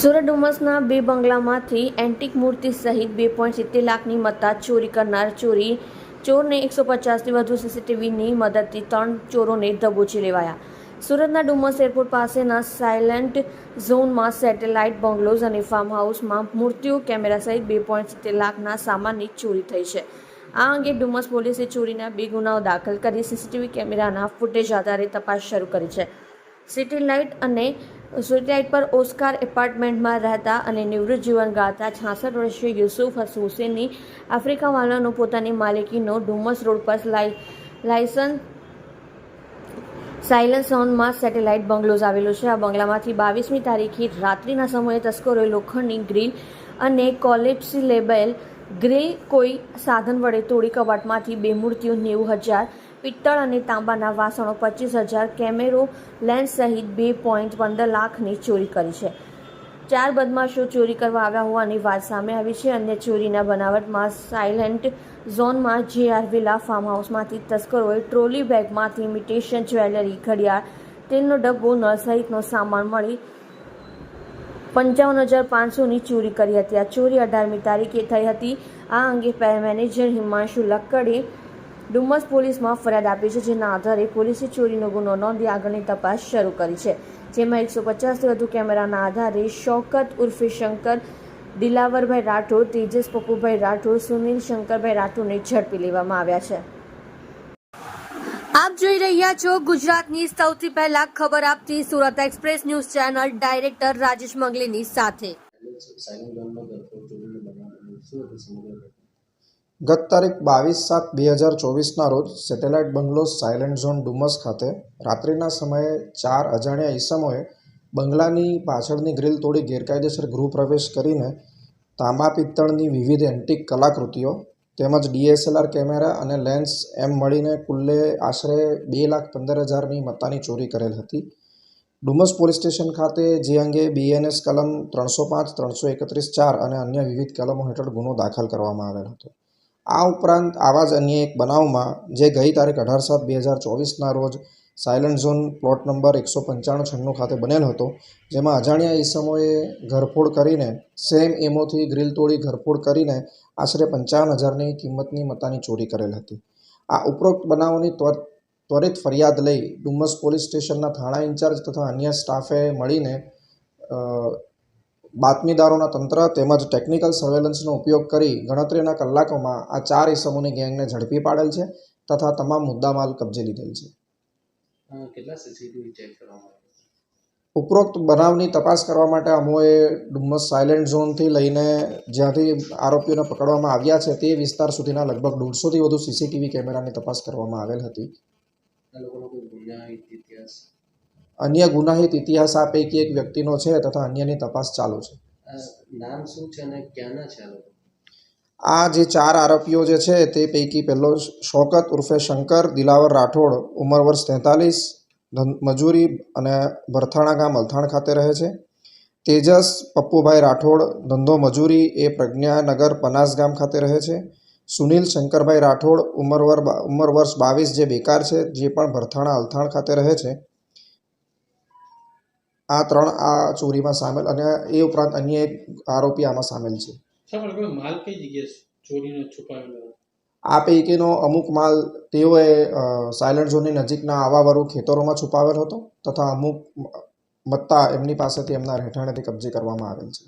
સુરત ડુમસના બે બંગલામાંથી એન્ટિક મૂર્તિ સહિત બે પોઈન્ટ સિત્તેર લાખની મત્તા ચોરી કરનાર ચોરી ચોરને એકસો પચાસથી વધુ સીસીટીવીની મદદથી ત્રણ ચોરોને દબોચી લેવાયા. સુરતના ડુમસ એરપોર્ટ પાસેના સાયલન્ટ ઝોનમાં સેટેલાઇટ બંગલોઝ અને ફાર્મ હાઉસમાં મૂર્તિઓ, કેમેરા સહિત બે પોઈન્ટ સિત્તેર લાખના સામાનની ચોરી થઈ છે. આ અંગે ડુમસ પોલીસે ચોરીના બે ગુનાઓ દાખલ કરી, સીસીટીવી કેમેરાના ફૂટેજ આધારે તપાસ શરૂ કરી છે. સિટી લાઇટ અને સિટી પર ઓસ્કાર એપાર્ટમેન્ટમાં રહેતા અને નિવૃત્ત જીવન ગાળતા છાસઠ વર્ષીય યુસુફ હસ હુસેનની આફ્રિકાવાલાનો પોતાની માલિકીનો ડુમસ રોડ પર લાયસન્સ સાયલન્સ ઝોનમાં સેટેલાઇટ બંગલોઝ આવેલો છે. આ બંગલામાંથી બાવીસમી તારીખે રાત્રિના સમયે તસ્કરોએ લોખંડની ગ્રીલ અને કોલેપ્સી લેબેલ ગ્રીલ કોઈ સાધન વડે તોડી કબાટમાંથી બે મૂર્તિઓ નેવું હજાર પિત્તળ અને તાંબાના વાસણો પચીસ હજાર કેમેરો લેન્સ સહિત બે પોઈન્ટ પંદર લાખની ચોરી કરી છે. ચાર બદમાશો ચોરી કરવા આવ્યા હોવાની વાત સામે આવી છે. અન્ય ચોરીના બનાવટમાં સાયલેન્ટ ઝોનમાં જેઆર વિલા ફાર્મ હાઉસમાંથી તસ્કરોએ ટ્રોલી બેગમાંથી ઇમિટેશન જ્વેલરી, ઘડિયાળ, તેલનો ડબ્બો, નળ સહિતનો સામાન મળી પંચાવન હજાર પાંચસોની ચોરી કરી હતી. આ ચોરી અઢારમી તારીખે થઈ હતી. આ અંગે મેનેજર હિમાંશુ લક્કડે ડુમસ પોલીસમાં ફરિયાદ આપી છે જેના આધારે પોલીસે ચોરીનો ગુનો નોંધી આગળની તપાસ શરૂ કરી છે. જેમાં એકસો પચાસથી વધુ કેમેરાના આધારે શોકત ઉર્ફે શંકર દિલાવરભાઈ રાઠોડ તેજસ પપ્પુભાઈ રાઠોડ સુનિલ શંકરભાઈ રાઠોડને ઝડપી લેવામાં આવ્યા છે. આપ જોઈ રહ્યા છો ગુજરાતની સૌથી પહેલા ખબર આપતી Surat express news channel director Rajesh મંગલીની સાથે. ગત તારીખ બાવીસ સાત બે હજાર ચોવીસના રોજ satellite bungalow silent zone Dumas ખાતે રાત્રિના સમયે ચાર અજાણ્યા ઈસમોએ બંગલાની પાછળની ગ્રીલ તોડી ગેરકાયદેસર ગૃહ પ્રવેશ કરીને તાંબા પિત્તળની વિવિધ એન્ટિક કલાકૃતિઓ તેમજ ડીએસએલઆર કેમેરા અને લેન્સ એમ મળીને કુલ્લે આશરે બે લાખ પંદર હજારની મત્તાની ચોરી કરેલ હતી. ડુમસ પોલીસ સ્ટેશન ખાતે જે અંગે બીએનએસ કલમ ત્રણસો પાંચ, ત્રણસો એકત્રીસ ચાર અને અન્ય વિવિધ કલમો હેઠળ ગુનો દાખલ કરવામાં આવેલ હતો. આ ઉપરાંત આવા જ અન્ય એક બનાવમાં જે ગઈ તારીખ અઢાર સાત બે હજાર ચોવીસના રોજ સાયલન્ટ ઝોન પ્લોટ નંબર એકસો પંચાણું છન્નું ખાતે બનેલ હતો, જેમાં અજાણ્યા ઈસમોએ ઘરફોડ કરીને સેમ એમોથી ગ્રીલ તોડી ઘરફોડ કરીને આશરે પંચાવન હજારની કિંમતની મતાની ચોરી કરેલ હતી. આ ઉપરોક્ત બનાવોની ત્વર- ત્વરિત ફરિયાદ લઈ ડુમસ પોલીસ સ્ટેશનના થાણા ઇન્ચાર્જ તથા અન્ય સ્ટાફે મળીને બાતમીદારોના તંત્ર તેમજ ટેકનિકલ સર્વેલન્સનો ઉપયોગ કરી ગણતરીના કલાકોમાં આ ચાર ઇસમોની ગેંગને ઝડપી પાડેલ છે તથા તમામ મુદ્દામાલ કબજે લીધેલ છે. ઉપરોક્ત બનાવની તપાસ કરવા માટે અમોએ ડુમ્મસ સાયલેન્ટ ઝોનથી લઈને જ્યાંથી આરોપીઓને પકડવામાં આવ્યા છે તે વિસ્તાર સુધીના લગભગ દોઢસોથી વધુ સીસીટીવી કેમેરાની તપાસ કરવામાં આવેલ હતી. અન્ય ગુનાહિત ઇતિહાસ આ પૈકી એક વ્યક્તિનો છે તથા અન્યની તપાસ ચાલુ છે. નામ શું છે અને ક્યાંના છે આ જે ચાર આરોપીઓ જે છે તે પૈકી પહેલો શોકત ઉર્ફે શંકર દિલાવર રાઠોડ ઉંમર વર્ષ તેતાલીસ મજૂરી અને ભરથાણા ગામ અલથાણ ખાતે રહે છે. તેજસ પપ્પુભાઈ રાઠોડ ધંધો મજૂરી એ પ્રજ્ઞાનગર પનાસ ગામ ખાતે રહે છે. સુનિલ શંકરભાઈ રાઠોડ ઉંમર વર ઉંમર વર્ષ બાવીસ જે બેકાર છે જે પણ ભરથાણા અલથાણ ખાતે રહે છે. આ ત્રણ આ ચોરીમાં સામેલ અને એ ઉપરાંત અન્ય એક આરોપી આમાં સામેલ છે? આ પૈકીનો અમુક માલ તેઓએ સાયલન્ટ ઝોનની નજીકના આવાવાળું ખેતરોમાં છુપાવેલ હતો તથા અમુક મત્તા એમની પાસેથી એમના રહેઠાણેથી કબજે કરવામાં આવેલ છે